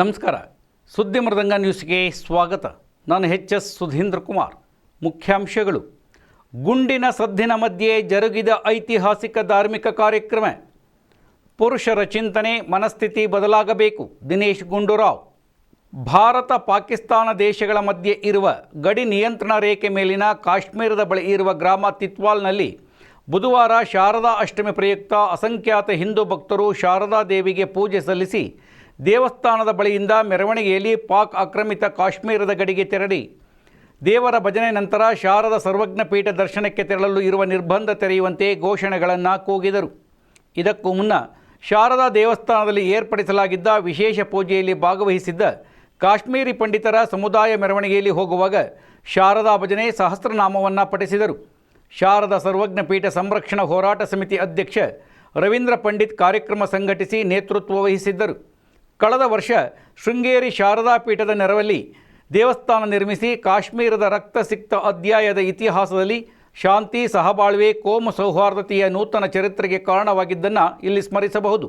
ನಮಸ್ಕಾರ. ಸುದ್ದಿ ಮೃದಂಗ ನ್ಯೂಸ್ಗೆ ಸ್ವಾಗತ. ನಾನು ಎಚ್ ಎಸ್ ಸುಧೀಂದ್ರ ಕುಮಾರ್. ಮುಖ್ಯಾಂಶಗಳು. ಗುಂಡಿನ ಸದ್ದಿನ ಮಧ್ಯೆ ಜರುಗಿದ ಐತಿಹಾಸಿಕ ಧಾರ್ಮಿಕ ಕಾರ್ಯಕ್ರಮ. ಪುರುಷರ ಚಿಂತನೆ, ಮನಸ್ಥಿತಿ ಬದಲಾಗಬೇಕು. ದಿನೇಶ್ ಗುಂಡೂರಾವ್. ಭಾರತ, ಪಾಕಿಸ್ತಾನ ದೇಶಗಳ ಮಧ್ಯೆ ಇರುವ ಗಡಿ ನಿಯಂತ್ರಣ ರೇಖೆ ಮೇಲಿನ ಕಾಶ್ಮೀರದ ಬಳಿ ಇರುವ ಗ್ರಾಮ ತಿತ್ವಾಲ್ನಲ್ಲಿ ಬುಧವಾರ ಶಾರದಾ ಅಷ್ಟಮಿ ಪ್ರಯುಕ್ತ ಅಸಂಖ್ಯಾತ ಹಿಂದೂ ಭಕ್ತರು ಶಾರದಾ ದೇವಿಗೆ ಪೂಜೆ ಸಲ್ಲಿಸಿ ದೇವಸ್ಥಾನದ ಬಳಿಯಿಂದ ಮೆರವಣಿಗೆಯಲ್ಲಿ ಪಾಕ್ ಆಕ್ರಮಿತ ಕಾಶ್ಮೀರದ ಗಡಿಗೆ ತೆರಳಿ. ದೇವರ ಭಜನೆ ನಂತರ ಶಾರದ ಸರ್ವಜ್ಞ ಪೀಠ ದರ್ಶನಕ್ಕೆ ತೆರಳಲು ಇರುವ ನಿರ್ಬಂಧ ತೆರೆಯುವಂತೆ ಘೋಷಣೆಗಳನ್ನು ಕೂಗಿದರು. ಇದಕ್ಕೂ ಮುನ್ನ ಶಾರದಾ ದೇವಸ್ಥಾನದಲ್ಲಿ ಏರ್ಪಡಿಸಲಾಗಿದ್ದ ವಿಶೇಷ ಪೂಜೆಯಲ್ಲಿ ಭಾಗವಹಿಸಿದ್ದ ಕಾಶ್ಮೀರಿ ಪಂಡಿತರ ಸಮುದಾಯ ಮೆರವಣಿಗೆಯಲ್ಲಿ ಹೋಗುವಾಗ ಶಾರದಾ ಭಜನೆ ಸಹಸ್ರನಾಮವನ್ನು ಪಠಿಸಿದರು. ಶಾರದಾ ಸರ್ವಜ್ಞ ಪೀಠ ಸಂರಕ್ಷಣಾ ಹೋರಾಟ ಸಮಿತಿ ಅಧ್ಯಕ್ಷ ರವೀಂದ್ರ ಪಂಡಿತ್ ಕಾರ್ಯಕ್ರಮ ಸಂಘಟಿಸಿ ನೇತೃತ್ವ ವಹಿಸಿದ್ದರು. ಕಳೆದ ವರ್ಷ ಶೃಂಗೇರಿ ಶಾರದಾ ಪೀಠದ ನೆರವಲ್ಲಿ ದೇವಸ್ಥಾನ ನಿರ್ಮಿಸಿ ಕಾಶ್ಮೀರದ ರಕ್ತಸಿಕ್ತ ಅಧ್ಯಾಯದ ಇತಿಹಾಸದಲ್ಲಿ ಶಾಂತಿ, ಸಹಬಾಳ್ವೆ, ಕೋಮ ಸೌಹಾರ್ದತೆಯ ನೂತನ ಚರಿತ್ರೆಗೆ ಕಾರಣವಾಗಿದ್ದನ್ನು ಇಲ್ಲಿ ಸ್ಮರಿಸಬಹುದು.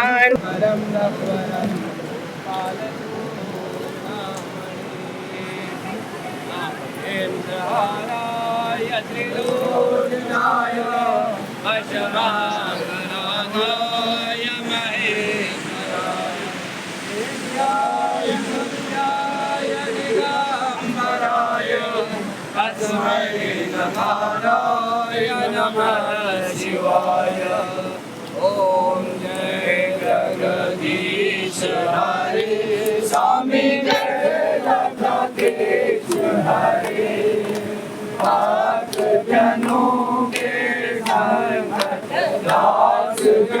सांग ओम जय जगदीश हरे स्वामी जय जगदीश हरे भक्त जनों दास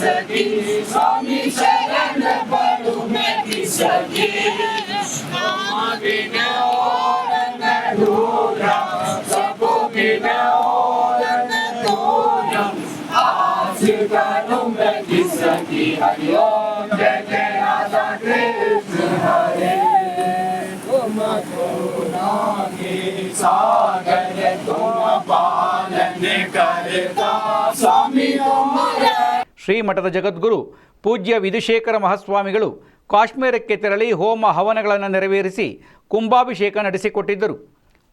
Sir, I'm Sylwanum Gisaki Sagare Shri ಮಠದ ಜಗದ್ಗುರು ಪೂಜ್ಯ ವಿಧುಶೇಖರ ಮಹಾಸ್ವಾಮಿಗಳು ಕಾಶ್ಮೀರಕ್ಕೆ ತೆರಳಿ ಹೋಮ ಹವನಗಳನ್ನು ನೆರವೇರಿಸಿ ಕುಂಭಾಭಿಷೇಕ ನಡೆಸಿಕೊಟ್ಟಿದ್ದರು.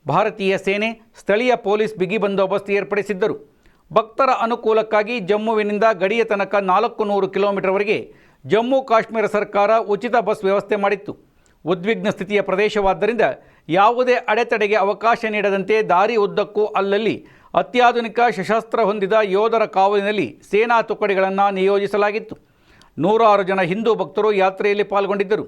ಭಾರತೀಯ ಸೇನೆ ಸ್ಥಳೀಯ ಪೊಲೀಸ್ ಬಿಗಿ ಬಂದೋಬಸ್ತ್ ಏರ್ಪಡಿಸಿದ್ದರು. ಭಕ್ತರ ಅನುಕೂಲಕ್ಕಾಗಿ ಜಮ್ಮುವಿನಿಂದ ಗಡಿಯ ತನಕ ನಾಲ್ಕು ನೂರು ಕಿಲೋಮೀಟರ್ವರೆಗೆ ಜಮ್ಮು ಕಾಶ್ಮೀರ ಸರ್ಕಾರ ಉಚಿತ ಬಸ್ ವ್ಯವಸ್ಥೆ ಮಾಡಿತ್ತು. ಉದ್ವಿಗ್ನ ಸ್ಥಿತಿಯ ಪ್ರದೇಶವಾದ್ದರಿಂದ ಯಾವುದೇ ಅಡೆತಡೆಗೆ ಅವಕಾಶ ನೀಡದಂತೆ ದಾರಿ ಉದ್ದಕ್ಕೂ ಅಲ್ಲಲ್ಲಿ ಅತ್ಯಾಧುನಿಕ ಸಶಸ್ತ್ರ ಹೊಂದಿದ ಯೋಧರ ಕಾವಲಿನಲ್ಲಿ ಸೇನಾ ತುಕಡಿಗಳನ್ನು ನಿಯೋಜಿಸಲಾಗಿತ್ತು. ನೂರಾರು ಜನ ಹಿಂದೂ ಭಕ್ತರು ಯಾತ್ರೆಯಲ್ಲಿ ಪಾಲ್ಗೊಂಡಿದ್ದರು.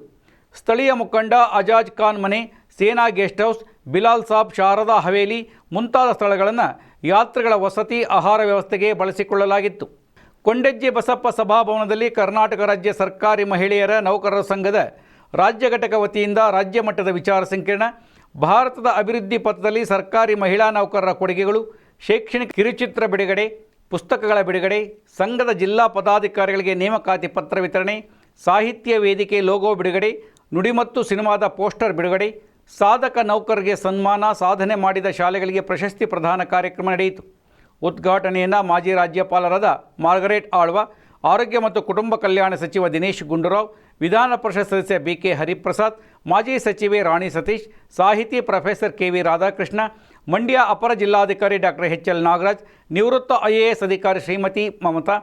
ಸ್ಥಳೀಯ ಮುಖಂಡ ಅಜಾಜ್ ಖಾನ್ ಮನೆ ಸೇನಾ ಗೆಸ್ಟ್ ಹೌಸ್, ಬಿಲಾಲ್ ಸಾಬ್ ಶಾರದಾ ಹವೇಲಿ ಮುಂತಾದ ಸ್ಥಳಗಳನ್ನು ಯಾತ್ರಿಗಳ ವಸತಿ ಆಹಾರ ವ್ಯವಸ್ಥೆಗೆ ಬಳಸಿಕೊಳ್ಳಲಾಗಿತ್ತು. ಕೊಂಡೆಜ್ಜಿ ಬಸಪ್ಪ ಸಭಾಭವನದಲ್ಲಿ ಕರ್ನಾಟಕ ರಾಜ್ಯ ಸರ್ಕಾರಿ ಮಹಿಳೆಯರ ನೌಕರರ ಸಂಘದ ರಾಜ್ಯ ಘಟಕ ವತಿಯಿಂದ ರಾಜ್ಯ ಮಟ್ಟದ ವಿಚಾರ ಸಂಕಿರಣ, ಭಾರತದ ಅಭಿವೃದ್ಧಿ ಪಥದಲ್ಲಿ ಸರ್ಕಾರಿ ಮಹಿಳಾ ನೌಕರರ ಕೊಡುಗೆಗಳು, ಶೈಕ್ಷಣಿಕ ಕಿರುಚಿತ್ರ ಬಿಡುಗಡೆ, ಪುಸ್ತಕಗಳ ಬಿಡುಗಡೆ, ಸಂಘದ ಜಿಲ್ಲಾ ಪದಾಧಿಕಾರಿಗಳಿಗೆ ನೇಮಕಾತಿ ಪತ್ರ ವಿತರಣೆ, ಸಾಹಿತ್ಯ ವೇದಿಕೆ ಲೋಗೋ ಬಿಡುಗಡೆ ನುಡಿ ಮತ್ತು ಸಿನಿಮಾದ ಪೋಸ್ಟರ್ ಬಿಡುಗಡೆ ಸಾಧಕ ನೌಕರರಿಗೆ ಸನ್ಮಾನ, ಸಾಧನೆ ಮಾಡಿದ ಶಾಲೆಗಳಿಗೆ ಪ್ರಶಸ್ತಿ ಪ್ರದಾನ ಕಾರ್ಯಕ್ರಮ ನಡೆಯಿತು. ಉದ್ಘಾಟನೆಯನ್ನು ಮಾಜಿ ರಾಜ್ಯಪಾಲರಾದ ಮಾರ್ಗರೇಟ್ ಆಳ್ವ, ಆರೋಗ್ಯ ಮತ್ತು ಕುಟುಂಬ ಕಲ್ಯಾಣ ಸಚಿವ ದಿನೇಶ್ ಗುಂಡೂರಾವ್, ವಿಧಾನ ಪರಿಷತ್ ಸದಸ್ಯ ಬಿ ಕೆ ಹರಿಪ್ರಸಾದ್, ಮಾಜಿ ಸಚಿವೆ ರಾಣಿ ಸತೀಶ್, ಸಾಹಿತಿ professor K V Radhakrishna, Mandya ಅಪರ ಜಿಲ್ಲಾಧಿಕಾರಿ ಡಾಕ್ಟರ್ ಎಚ್ ಎಲ್ ನಾಗರಾಜ್, ನಿವೃತ್ತ ಐ ಎ ಎಸ್ ಅಧಿಕಾರಿ ಶ್ರೀಮತಿ ಮಮತಾ,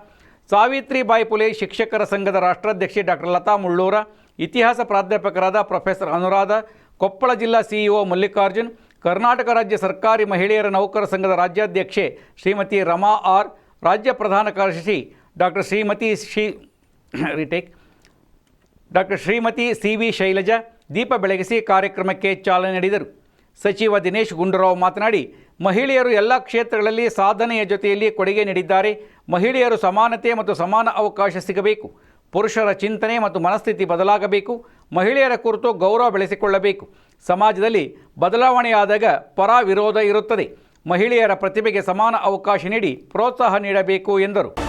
ಸಾವಿತ್ರಿಬಾಯಿ ಪುಲೆ ಶಿಕ್ಷಕರ ಸಂಘದ ರಾಷ್ಟ್ರಾಧ್ಯಕ್ಷೆ ಡಾಕ್ಟರ್ ಲತಾ ಮುಳ್ಳೂರ, ಇತಿಹಾಸ ಪ್ರಾಧ್ಯಾಪಕರಾದ ಪ್ರೊಫೆಸರ್ ಅನುರಾಧ ಕೊಪ್ಪಳ ಜಿಲ್ಲಾ ಸಿಇಒ ಮಲ್ಲಿಕಾರ್ಜುನ್, ಕರ್ನಾಟಕ ರಾಜ್ಯ ಸರ್ಕಾರಿ ಮಹಿಳೆಯರ ನೌಕರ ಸಂಘದ ರಾಜ್ಯಾಧ್ಯಕ್ಷೆ ಶ್ರೀಮತಿ ರಮಾ ಆರ್, ರಾಜ್ಯ ಪ್ರಧಾನ ಕಾರ್ಯದರ್ಶಿ doctor Shrimati Shri retake, doctor Shrimati C V Shailaja ದೀಪ ಬೆಳಗಿಸಿ ಕಾರ್ಯಕ್ರಮಕ್ಕೆ ಚಾಲನೆ ನೀಡಿದರು. ಸಚಿವ ದಿನೇಶ್ ಗುಂಡೂರಾವ್ ಮಾತನಾಡಿ, ಮಹಿಳೆಯರು ಎಲ್ಲ ಕ್ಷೇತ್ರಗಳಲ್ಲಿ ಸಾಧನೆಯ ಜೊತೆಯಲ್ಲಿ ಕೊಡುಗೆ ನೀಡಿದ್ದಾರೆ. ಮಹಿಳೆಯರು ಸಮಾನತೆ ಮತ್ತು ಸಮಾನ ಅವಕಾಶ ಸಿಗಬೇಕು. ಪುರುಷರ ಚಿಂತನೆ ಮತ್ತು ಮನಸ್ಥಿತಿ ಬದಲಾಗಬೇಕು. ಮಹಿಳೆಯರ ಕುರಿತು ಗೌರವ ಬೆಳೆಸಿಕೊಳ್ಳಬೇಕು. ಸಮಾಜದಲ್ಲಿ ಬದಲಾವಣೆಯಾದಾಗ ಪರ ವಿರೋಧ ಇರುತ್ತದೆ. ಮಹಿಳೆಯರ ಪ್ರತಿಭೆಗೆ ಸಮಾನ ಅವಕಾಶ ನೀಡಿ ಪ್ರೋತ್ಸಾಹ ನೀಡಬೇಕು ಎಂದರು.